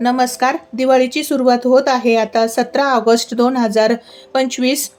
नमस्कार. दिवाळीची सुरुवात होत आहे. आता सतरा ऑगस्ट दोन हजार पंचवीस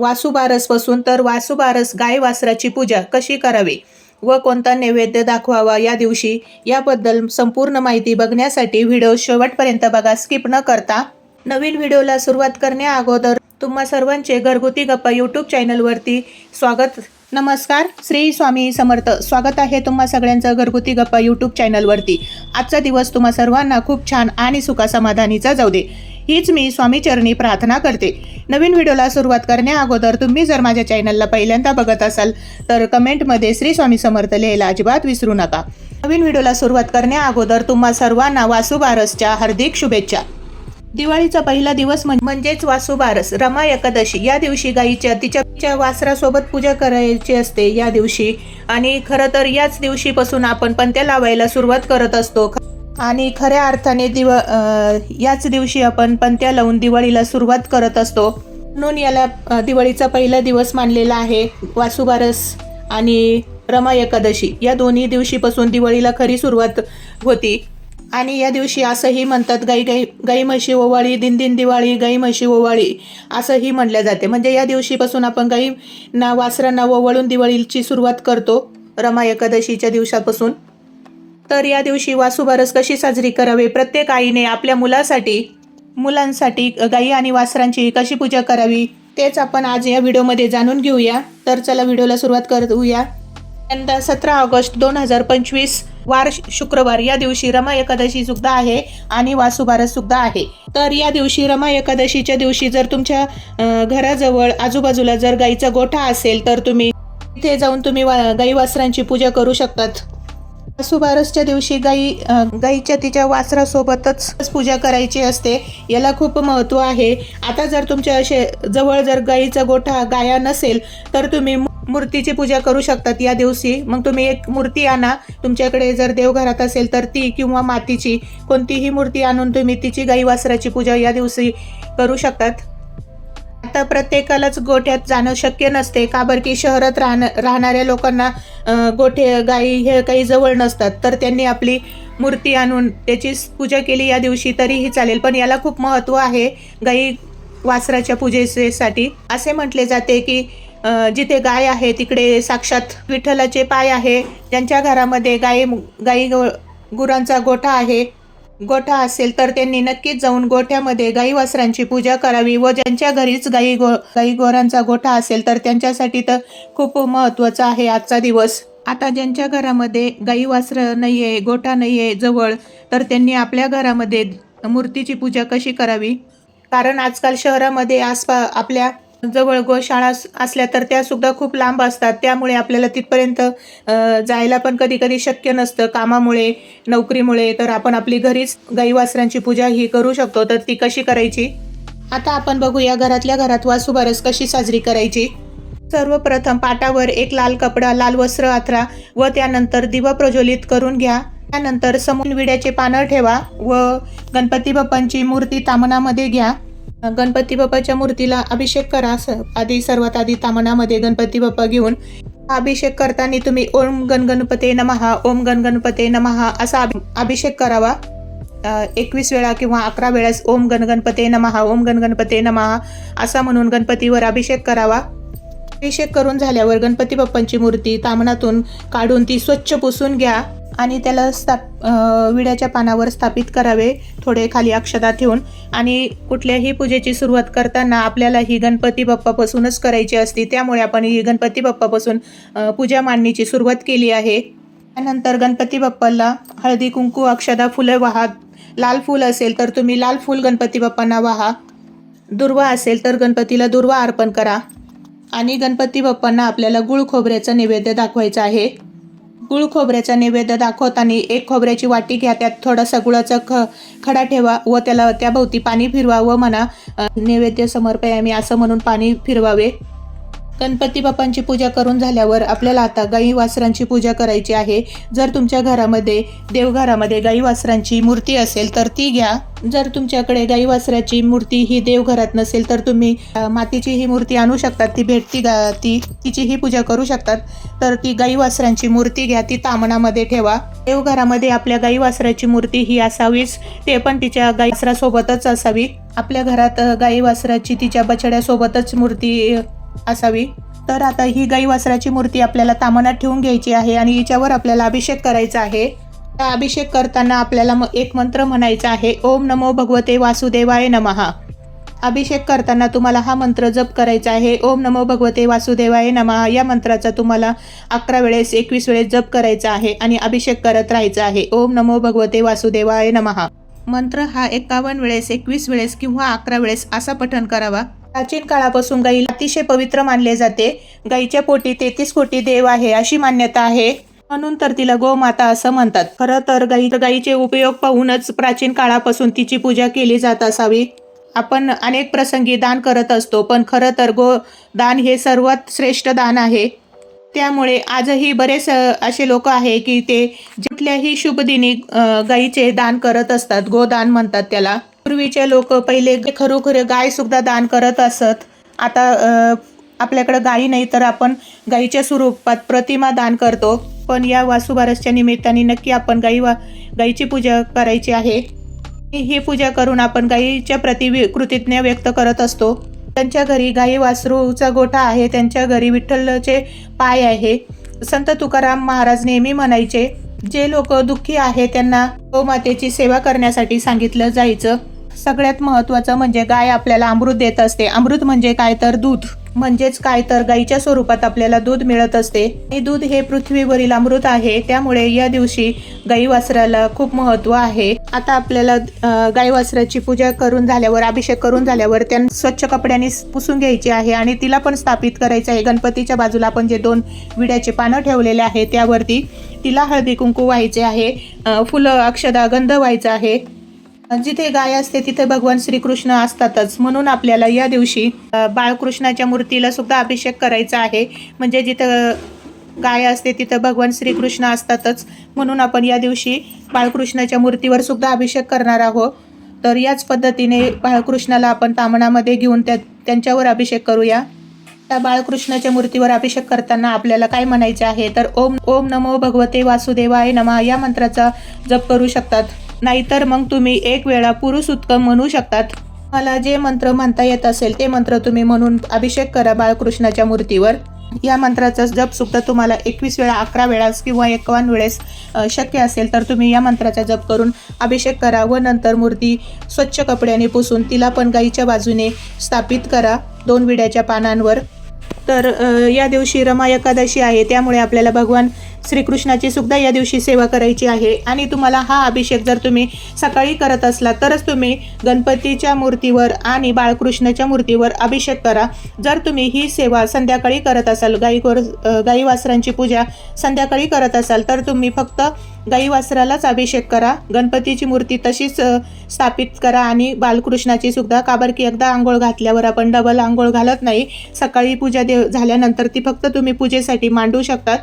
वासुबारसपासून तर वासुबारस गाय वासराची पूजा कशी करावी व कोणता नैवेद्य दाखवावा या दिवशी याबद्दल संपूर्ण माहिती बघण्यासाठी व्हिडिओ शेवटपर्यंत बघा. स्किप न करता नवीन व्हिडिओला सुरुवात करण्या अगोदर तुम्हा सर्वांचे घरगुती गप्पा यूट्यूब चॅनलवरती स्वागत नमस्कार श्री स्वामी समर्थ. स्वागत आहे तुम्हा सगळ्यांचं घरगुती गप्पा यूट्यूब चॅनलवरती आजचा दिवस तुम्हा सर्वांना खूप छान आणि सुखासमाधानीचा जाऊ दे. हीच मी स्वामीचरणी प्रार्थना करते. नवीन व्हिडिओला सुरुवात करण्या अगोदर तुम्ही जर माझ्या चॅनलला पहिल्यांदा बघत असाल तर कमेंटमध्ये श्री स्वामी समर्थ लिहायला अजिबात विसरू नका. नवीन व्हिडिओला सुरुवात करण्या अगोदर तुम्हा सर्वांना वासुबारसच्या हार्दिक शुभेच्छा. दिवाळीचा पहिला दिवस म्हणजेच वासुबारस. रमा एकादशी. या दिवशी गायीच्या तिच्या तिच्या वासरासोबत पूजा करायची असते या दिवशी. आणि खरं तर याच दिवशीपासून आपण पंत्या लावायला सुरुवात करत असतो. आणि खऱ्या अर्थाने दिव याच दिवशी आपण पंत्या लावून दिवाळीला सुरुवात करत असतो. म्हणून याला दिवाळीचा पहिला दिवस मानलेला आहे. वासुबारस आणि रमा एकादशी. या दोन्ही दिवशीपासून दिवाळीला खरी सुरुवात होती. आणि या दिवशी असंही म्हणतात गाई गाई गाई म्हशी ओवाळी दिन दिन दिवाळी गाई म्हशी ओवाळी असंही म्हटलं जाते. म्हणजे या दिवशीपासून आपण गाईंना वासरांना ओवाळून दिवाळीची सुरुवात करतो रमा एकादशीच्या दिवसापासून. तर या दिवशी वासुबारस कशी साजरी करावी? प्रत्येक आईने आपल्या मुलासाठी मुलांसाठी गाई आणि वासरांची कशी पूजा करावी? तेच आपण आज या व्हिडिओमध्ये जाणून घेऊया. तर चला व्हिडिओला सुरुवात करूया. यंदा सतरा ऑगस्ट दोन हजार पंचवीस वार शुक्रवार. या दिवशी रमा एकादशी सुद्धा आहे आणि वासुबारस सुद्धा आहे. तर या दिवशी रमा एकादशीच्या दिवशी जर तुमच्या घराजवळ आजूबाजूला जर गाईचा गोठा असेल तर तुम्ही तिथे जाऊन तुम्ही वा- गाई वासरांची पूजा करू शकतात. वासुबारसच्या दिवशी गाई गाईच्या तिच्या वासरासोबतच पूजा करायची असते. याला खूप महत्त्व आहे. आता जर तुमच्या असे जवळ जर गाईचा गोठा गाया नसेल तर तुम्ही मूर्तीची पूजा करू शकतात या दिवशी. मग तुम्ही एक मूर्ती आणा. तुमच्याकडे जर देवघरात असेल तर ती किंवा मातीची कोणतीही मूर्ती आणून तुम्ही तिची गाई वासराची पूजा या दिवशी करू शकतात. आता प्रत्येकालाच गोठ्यात जाणं शक्य नसते. का बरं की शहरात राहण राहणाऱ्या लोकांना गोठे गाई हे काही जवळ नसतात. तर त्यांनी आपली मूर्ती आणून त्याची पूजा केली या दिवशी तरीही चालेल. पण याला खूप महत्त्व आहे गाई वासराच्या पूजेसाठी. असे म्हटले जाते की जिथे गाय आहे तिकडे साक्षात विठ्ठलाचे पाय आहे. ज्यांच्या घरामध्ये गाई गाई गो- गुरांचा गोठा आहे गोठा असेल तर त्यांनी नक्कीच जाऊन गोठ्यामध्ये गाई वासरांची पूजा करावी व ज्यांच्या घरीच गाई गो गाई गोरांचा गोठा असेल तर त्यांच्यासाठी तर खूप महत्त्वाचा आहे आजचा दिवस. आता ज्यांच्या घरामध्ये गाई वासरं नाही आहे गोठा नाही आहे जवळ तर त्यांनी आपल्या घरामध्ये मूर्तीची पूजा कशी करावी? कारण आजकाल शहरामध्ये आसपा आपल्या जवळ गोशाळा असल्या तर त्या सुद्धा खूप लांब असतात. त्यामुळे आपल्याला तिथपर्यंत जायला पण कधी कधी शक्य नसतं. कामामुळे नोकरीमुळे तर आपण आपली घरीच गाई वासरांची पूजा ही करू शकतो. तर ती कशी करायची? आता आपण बघूया घरातल्या घरात वासुबारस कशी साजरी करायची. सर्वप्रथम पाटावर एक लाल कपडा लाल वस्त्र आथरा व त्यानंतर दिवा प्रज्वलित करून घ्या. त्यानंतर समोर विड्याचे पानं ठेवा व गणपती बाप्पांची मूर्ती तामणामध्ये घ्या. गणपती बाप्पाच्या मूर्तीला अभिषेक करा स- आधी सर्वात आधी तामणामध्ये गणपती बाप्पा घेऊन अभिषेक करताना तुम्ही ओम गणगणपते नमहा ओम गणगणपते नमहा असा अभिषेक करावा. एकवीस वेळा किंवा अकरा वेळेस ओम गणगणपते नमहा ओम गणगणपते नमहा असा म्हणून गणपतीवर अभिषेक करावा. अभिषेक करून झाल्यावर गणपती बाप्पांची मूर्ती तामणातून काढून ती स्वच्छ पुसून घ्या. आणि त्याला स्थाप विड्याच्या पानावर स्थापित करावे थोडे खाली अक्षता ठेवून. आणि कुठल्याही पूजेची सुरुवात करताना आपल्याला ही गणपती बाप्पापासूनच करायची असते. त्यामुळे आपण ही गणपती बाप्पापासून पूजा मांडणीची सुरुवात केली आहे. त्यानंतर गणपती बाप्पाला हळदी कुंकू अक्षदा फुलं वाहा. लाल फूल असेल तर तुम्ही लाल फूल गणपती बाप्पांना वाहा. दुर्वा असेल तर गणपतीला दुर्वा अर्पण करा. आणि गणपती बाप्पांना आपल्याला गुळ खोबऱ्याचा नैवेद्य दाखवायचा आहे. गुळ खोबऱ्याचा नैवेद्य दाखवताना एक खोबऱ्याची वाटी घ्या त्यात थोडासा गुळाचा ख खडा ठेवा व त्याला त्याभोवती पाणी फिरवा व म्हणा नैवेद्य समर्पयामी असं म्हणून पाणी फिरवावे. गणपती बाप्पांची पूजा करून झाल्यावर आपल्याला आता गाई वासरांची पूजा करायची आहे. जर तुमच्या घरामध्ये देवघरामध्ये गाई वासरांची मूर्ती असेल तर ती घ्या. जर तुमच्याकडे गाई वासराची मूर्ती ही देवघरात नसेल तर तुम्ही मातीची ही मूर्ती आणू शकतात. ती भेटती गा ती तिचीही पूजा करू शकतात. तर ती गाई वासरांची मूर्ती घ्या ती तामणामध्ये ठेवा. देवघरामध्ये आपल्या गाई वासराची मूर्ती ही असावीच. ते पण तिच्या गाई वासरासोबतच असावी. आपल्या घरात गाई वासराची तिच्या बछड्यासोबतच मूर्ती असावी. तर आता ही गाई वासराची मूर्ती आपल्याला तामणात ठेवून घ्यायची आहे आणि हिच्यावर आपल्याला अभिषेक करायचा आहे. त्या अभिषेक करताना आपल्याला म- एक मंत्र म्हणायचा आहे. ओम नमो भगवते वासुदेवाय नमहा अभिषेक करताना तुम्हाला हा मंत्र जप करायचा आहे. ओम नमो भगवते वासुदेवाय नमः. या मंत्राचा तुम्हाला अकरा वेळेस एकवीस वेळेस जप करायचा आहे आणि अभिषेक करत राहायचा आहे. ओम नमो भगवते वासुदेवाय नमः. मंत्र हा एकावन्न वेळेस एकवीस वेळेस किंवा अकरा वेळेस असा पठण करावा. प्राचीन काळापासून गाई अतिशय पवित्र मानले जाते. गाईच्या पोटी तेहतीस कोटी देव आहे अशी मान्यता आहे. म्हणून तर तिला गोमाता असं म्हणतात. खरं तर गाई गाईचे उपयोग पाहूनच प्राचीन काळापासून तिची पूजा केली जात असावी. आपण अनेक प्रसंगी दान करत असतो पण खरं तर गो दान हे सर्वात श्रेष्ठ दान आहे. त्यामुळे आजही बरेच असे लोक आहे की ते कुठल्याही शुभदिनी गाईचे दान करत असतात. गोदान म्हणतात त्याला. पूर्वीचे लोक पहिले खरोखर गाय सुद्धा दान करत असत. आता आपल्याकडं आपल्याकडे गाई नाही तर आपण गाईच्या स्वरूपात प्रतिमा दान करतो. पण या वासुबारसच्या निमित्ताने नक्की आपण गाई वा गाईची पूजा करायची आहे. ही पूजा करून आपण गाईच्या प्रति वि- कृतज्ञ व्यक्त करत असतो. त्यांच्या घरी गाई वासरूचा गोठा आहे. त्यांच्या घरी विठ्ठलचे पाय आहे. संत तुकाराम महाराज नेहमी म्हणायचे जे लोक दुःखी आहे त्यांना गोमातेची सेवा करण्यासाठी सांगितलं जायचं. सगळ्यात महत्त्वाचं म्हणजे गाय आपल्याला अमृत देत असते. अमृत म्हणजे काय तर दूध. म्हणजेच काय तर गाईच्या स्वरूपात आपल्याला दूध मिळत असते. आणि दूध हे पृथ्वीवरील अमृत आहे. त्यामुळे या दिवशी गाई वासराला खूप महत्त्व आहे. आता आपल्याला गाई वासराची पूजा करून झाल्यावर अभिषेक करून झाल्यावर त्या स्वच्छ कपड्याने पुसून घ्यायची आहे आणि तिला पण स्थापित करायचं आहे. गणपतीच्या बाजूला आपण जे दोन विड्याचे पानं ठेवलेले आहे त्यावरती तिला हळदी कुंकू व्हायचे आहे. फुलं अक्षदा गंध व्हायचं आहे. जिथे गाय असते तिथे भगवान श्रीकृष्ण असतातच. म्हणून आपल्याला या दिवशी बाळकृष्णाच्या मूर्तीला सुद्धा अभिषेक करायचा आहे. म्हणजे जिथं गाय असते तिथं भगवान श्रीकृष्ण असतातच. म्हणून आपण या दिवशी बाळकृष्णाच्या मूर्तीवर सुद्धा अभिषेक करणार आहोत. तर याच पद्धतीने बाळकृष्णाला आपण तामणामध्ये घेऊन त्या त्यांच्यावर अभिषेक करूया. त्या बाळकृष्णाच्या मूर्तीवर अभिषेक करताना आपल्याला काय म्हणायचे आहे? तर ओम ओम नमो भगवते वासुदेवाय नमः या मंत्राचा जप करू शकतात. नाहीतर मग तुम्ही एक वेळा पुरुष उत्तम म्हणू शकतात. मला जे मंत्र म्हणता येत असेल ते मंत्र तुम्ही म्हणून अभिषेक करा बाळकृष्णाच्या मूर्तीवर. या मंत्राचा जप सुद्धा तुम्हाला एकवीस वेळा अकरा वेळास किंवा एकावन्न वेळेस शक्य असेल तर तुम्ही या मंत्राचा जप करून अभिषेक करा व नंतर मूर्ती स्वच्छ कपड्याने पुसून तिला पण गाईच्या बाजूने स्थापित करा दोन विड्याच्या पानांवर. तर या दिवशी रमा एकादशी आहे त्यामुळे आपल्याला भगवान श्रीकृष्णाची सुद्धा या दिवशी सेवा करायची आहे. आणि तुम्हाला हा अभिषेक जर तुम्ही सकाळी करत असला तरच तुम्ही गणपतीच्या मूर्तीवर आणि बाळकृष्णाच्या मूर्तीवर अभिषेक करा. जर तुम्ही ही सेवा संध्याकाळी करत असाल गाई गोर गाई वासरांची पूजा संध्याकाळी करत असाल तर तुम्ही फक्त गाई वासरालाच अभिषेक करा. गणपतीची मूर्ती तशीच स्थापित करा आणि बालकृष्णाची सुद्धा काबर की एकदा आंघोळ घातल्यावर आपण डबल आंघोळ घालत नाही. सकाळी पूजा देव झाल्यानंतर ती फक्त तुम्ही पूजेसाठी मांडू शकतात.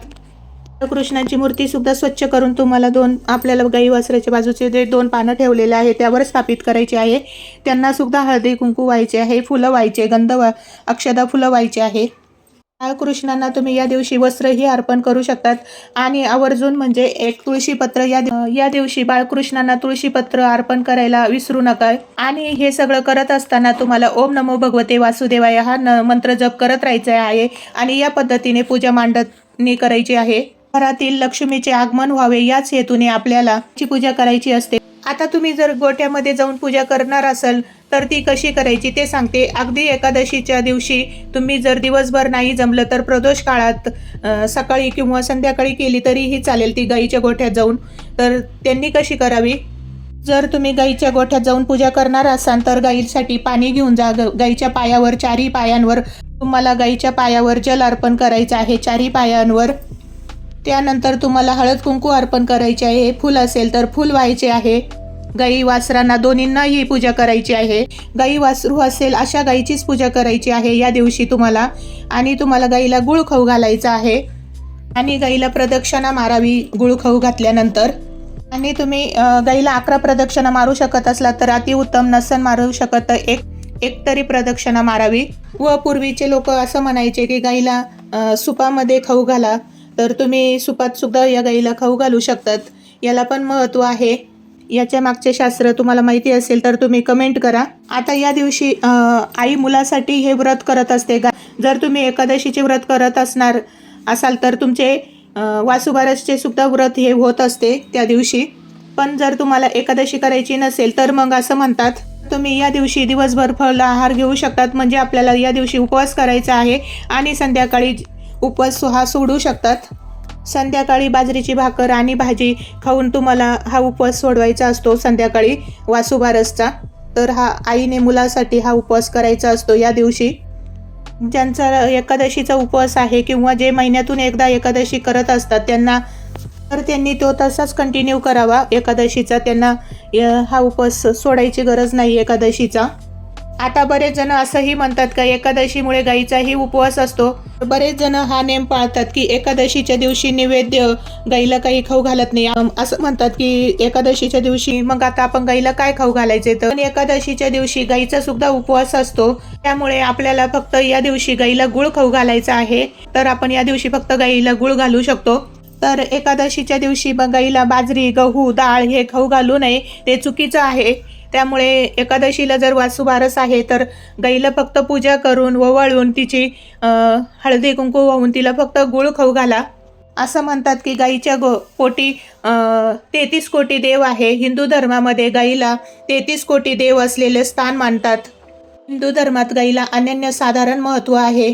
कृष्णाची मूर्ती सुद्धा स्वच्छ करून तुम्हाला दोन आपल्याला गाई वासराच्या बाजूचे जे दोन पानं ठेवलेले आहे त्यावर स्थापित करायचे आहे. त्यांना सुद्धा हळदी कुंकू व्हायचे आहे फुलं व्हायचे गंध वा अक्षदा फुलं व्हायचे आहे. बाळकृष्णांना तुम्ही या दिवशी वस्त्रही अर्पण करू शकतात. आणि आवर्जून म्हणजे एक तुळशीपत्र या या दिवशी बाळकृष्णांना तुळशीपत्र अर्पण करायला विसरू नका. आणि हे सगळं करत असताना तुम्हाला ओम नमो भगवते वासुदेवाय हा न मंत्र जप करत राहायचा आहे. आणि या पद्धतीने पूजा मांडणी करायची आहे. घरातील लक्ष्मीचे आगमन व्हावे याच हेतूने आपल्याला ची पूजा करायची असते. आता तुम्ही जर गोट्यामध्ये जाऊन पूजा करणार असाल तर ती कशी करायची ते सांगते. अगदी एकादशीच्या दिवशी तुम्ही जर दिवसभर नाही जमलं तर प्रदोष काळात सकाळी किंवा संध्याकाळी केली तरीही चालेल ती गाईच्या गोठ्यात जाऊन. तर त्यांनी कशी करावी? जर तुम्ही गाईच्या गोठ्यात जाऊन पूजा करणार असाल तर गाईसाठी पाणी घेऊन जा. गाईच्या पायावर चारी पायांवर तुम्हाला गाईच्या पायावर जल अर्पण करायचं आहे. चारी पायांवर त्यानंतर तुम्हाला हळद कुंकू अर्पण करायचे आहे. फूल असेल तर फूल व्हायचे आहे. गाई वासरांना दोन्हींना ही पूजा करायची आहे. गाई वासरू असेल अशा गाईचीच पूजा करायची आहे या दिवशी तुम्हाला. आणि तुम्हाला गाईला गुळ खाऊ घालायचा आहे. आणि गाईला प्रदक्षिणा मारावी गुळ खाऊ घातल्यानंतर. आणि तुम्ही गाईला अकरा प्रदक्षिणा मारू शकत असला तर अतिउत्तम नसन मारू शकत तर एक एक तरी प्रदक्षिणा मारावी. व पूर्वीचे लोक असं म्हणायचे की गाईला सुपामध्ये खाऊ घाला. तर तुम्ही सुपात सुद्धा या गाईला खाऊ घालू शकतात. याला पण महत्त्व आहे. याच्या मागचे शास्त्र तुम्हाला माहिती असेल तर तुम्ही कमेंट करा. आता या दिवशी आई मुलासाठी हे व्रत करत असते. गा जर तुम्ही एकादशीचे व्रत करत असणार असाल तर तुमचे वासुबारसचे सुद्धा व्रत हे होत असते त्या दिवशी. पण जर तुम्हाला एकादशी करायची नसेल तर मग असं म्हणतात. तुम्ही या दिवशी दिवसभर फळ आहार घेऊ शकतात. म्हणजे आपल्याला या दिवशी उपवास करायचा आहे आणि संध्याकाळी उपवास हा सोडू शकतात. संध्याकाळी बाजरीची भाकर आणि भाजी खाऊन तुम्हाला हा उपवास सोडवायचा असतो संध्याकाळी वासुबारसचा. तर हा आईने मुलासाठी हा उपवास करायचा असतो या दिवशी. ज्यांचा एकादशीचा उपवास आहे किंवा जे महिन्यातून एकदा एकादशी करत असतात त्यांना तर त्यांनी तो तसाच कंटिन्यू करावा एकादशीचा. त्यांना य- हा उपवास सोडायची गरज नाही एकादशीचा. आता बरेच जण असंही म्हणतात का एकादशीमुळे गाईचाही उपवास असतो. बरेच जण हा नेम पाळतात की एकादशीच्या दिवशी नैवेद्य गाईला काही खाऊ घालत नाही. असं म्हणतात की एकादशीच्या दिवशी मग आता आपण गाईला काय खाऊ घालायचे? तर पण एकादशीच्या दिवशी गाईचा सुद्धा उपवास असतो. त्यामुळे आपल्याला फक्त या दिवशी गाईला गुळ खाऊ घालायचा आहे. तर आपण या दिवशी फक्त गाईला गुळ घालू शकतो. तर एकादशीच्या दिवशी मग गाईला बाजरी गहू डाळ हे खाऊ घालू नये. ते चुकीचं आहे. त्यामुळे एकादशीला जर वासुबारस आहे तर गाईला फक्त पूजा करून ववाळून तिची हळदी कुंकू वाहून तिला फक्त गुळ खाऊ घाला. असं म्हणतात की गाईच्या गो पोटी तेहतीस कोटी देव आहे. हिंदू धर्मामध्ये गाईला तेहतीस कोटी देव असलेले स्थान मानतात. हिंदू धर्मात गाईला अनन्यसाधारण महत्त्व आहे.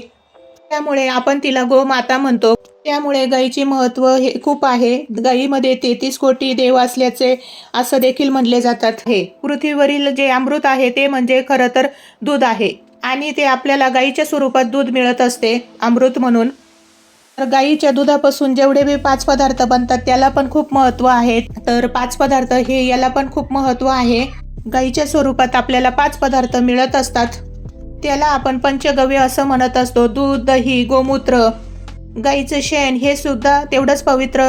त्यामुळे आपण तिला गोमाता म्हणतो. त्यामुळे गाईचे महत्त्व हे खूप आहे. गाईमध्ये तेहतीस कोटी देव असल्याचे असं देखील म्हणले जातात. हे पृथ्वीवरील जे अमृत आहे ते म्हणजे खरं तर दूध आहे. आणि ते आपल्याला गाईच्या स्वरूपात दूध मिळत असते अमृत म्हणून. तर गाईच्या दुधापासून जेवढे बी पाच पदार्थ बनतात त्याला पण खूप महत्त्व आहे. तर पाच पदार्थ हे याला पण खूप महत्त्व आहे. गाईच्या स्वरूपात आपल्याला पाच पदार्थ मिळत असतात. त्याला आपण पंचगव्य असं म्हणत असतो. दूध दही गोमूत्र गाईचं शेण हे सुद्धा तेवढंच पवित्र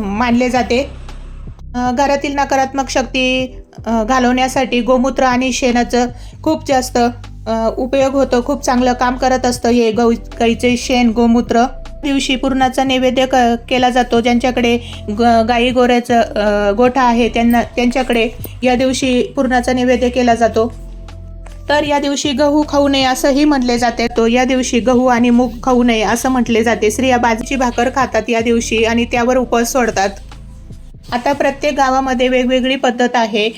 मानले जाते. घरातील नकारात्मक शक्ती घालवण्यासाठी गोमूत्र आणि शेणाचं खूप जास्त उपयोग होतो. खूप चांगलं काम करत असतं हे गौ गाईचे शेण गोमूत्र. दिवशी पूर्णाचा नैवेद्य क केला जातो. ज्यांच्याकडे ग गाई गोऱ्याचं गोठा आहे त्यांना त्यांच्याकडे या दिवशी पूर्णाचा नैवेद्य केला जातो. तर या दिवशी गहू खाऊ नये असंही म्हटले जाते. तो या दिवशी गहू आणि मूग खाऊ नये असं म्हटले जाते. स्त्रिया बाजरीची भाकर खातात या दिवशी आणि त्यावर उपवास सोडतात. आता प्रत्येक गावामध्ये वेगवेगळी पद्धत आहे.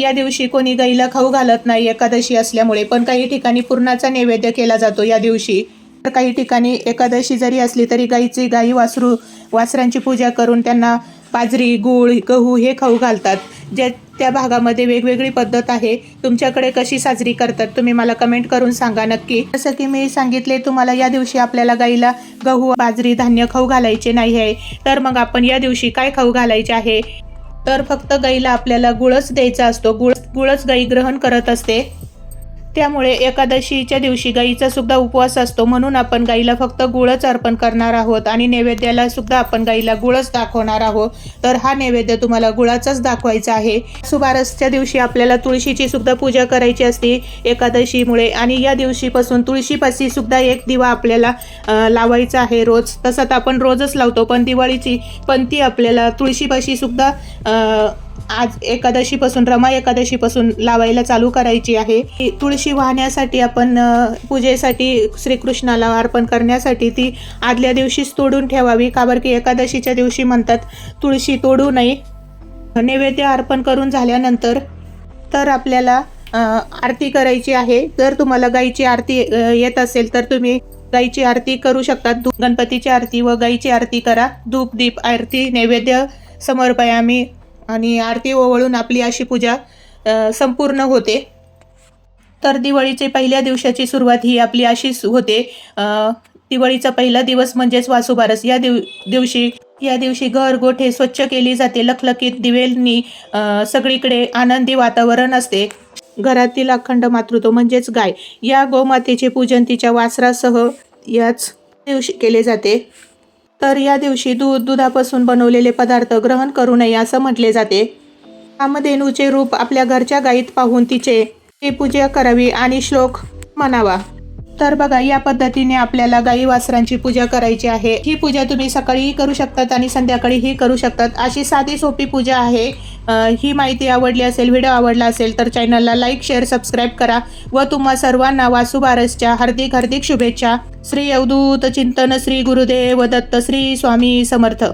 या दिवशी कोणी गाईला खाऊ घालत नाही एकादशी असल्यामुळे पण काही ठिकाणी पूर्णाचा नैवेद्य केला जातो या दिवशी. तर काही ठिकाणी एकादशी जरी असली तरी गाईची गाई वासरू वासरांची पूजा करून त्यांना बाजरी गूळ गहू हे खाऊ घालतात. जे त्या भागामध्ये वेगवेगळी पद्धत आहे. तुमच्याकडे कशी साजरी करतात? तुम्ही मला कमेंट करून सांगा नक्की. जसं की मी सांगितले तुम्हाला या दिवशी आपल्याला गाईला गहू बाजरी धान्य खाऊ घालायचे नाही आहे. तर मग आपण या दिवशी काय खाऊ घालायचे आहे? तर फक्त गाईला आपल्याला गुळच द्यायचा असतो. गुळ गुळच गाई ग्रहण करत असते. त्यामुळे एकादशीच्या दिवशी गाईचा सुद्धा उपवास असतो. म्हणून आपण गाईला फक्त गुळच अर्पण करणार आहोत आणि नैवेद्याला सुद्धा आपण गाईला गुळच दाखवणार आहोत. तर हा नैवेद्य तुम्हाला गुळाचाच दाखवायचा आहे. सुबारसच्या दिवशी आपल्याला तुळशीची सुद्धा पूजा करायची असते एकादशीमुळे. आणि या दिवशीपासून तुळशीपाशी सुद्धा एक दिवा आपल्याला लावायचा आहे रोज. तसं तर आपण रोजच लावतो पण दिवाळीची पंथी आपल्याला तुळशीपाशी सुद्धा आज एकादशीपासून रमा एकादशीपासून लावायला चालू करायची आहे. ही तुळशी वाहण्यासाठी आपण पूजेसाठी श्रीकृष्णाला अर्पण करण्यासाठी ती आदल्या दिवशीच तोडून ठेवावी. का बरं की एकादशीच्या दिवशी म्हणतात तुळशी तोडू नये. नैवेद्य अर्पण करून झाल्यानंतर तर आपल्याला आरती करायची आहे. जर तुम्हाला गाईची आरती येत असेल तर तुम्ही गाईची आरती करू शकता. गणपतीची आरती व गाईची आरती करा. धूप दीप आरती नैवेद्य समर्पयामी आणि आरती ओवळून आपली अशी पूजा संपूर्ण होते. तर दिवाळीचे पहिल्या दिवसाची सुरुवात ही आपली अशीच होते. दिवाळीचा पहिला दिवस म्हणजेच वासुबारस. या दिव दिवशी या दिवशी घर गोठे स्वच्छ केली जाते. लखलखीत दिवेलनी सगळीकडे आनंदी वातावरण असते. घरातील अखंड मातृत्व म्हणजेच गाय. या गोमातेचे पूजन तिच्या वासरासह याच दिवशी केले जाते. तर या दिवशी दूध दुधापासून बनवलेले पदार्थ ग्रहण करू नये असं म्हटले जाते. कामधेनूचे रूप आपल्या घरच्या गायीत पाहून तिचे ती पूजा करावी आणि श्लोक म्हणावा. तर बघा या पद्धतीने आपल्याला गाई वासरांची पूजा करायची आहे. ही पूजा तुम्ही सकाळीही करू शकतात आणि संध्याकाळीही करू शकतात. अशी साधी सोपी पूजा आहे. ही माहिती आवडली असेल व्हिडिओ आवडला असेल तर चॅनलला लाईक शेअर सबस्क्राईब करा व तुम्हा सर्वांना वासुबारसच्या हार्दिक हार्दिक शुभेच्छा. श्री अवधूत चिंतन श्री गुरुदेव दत्त श्री स्वामी समर्थ.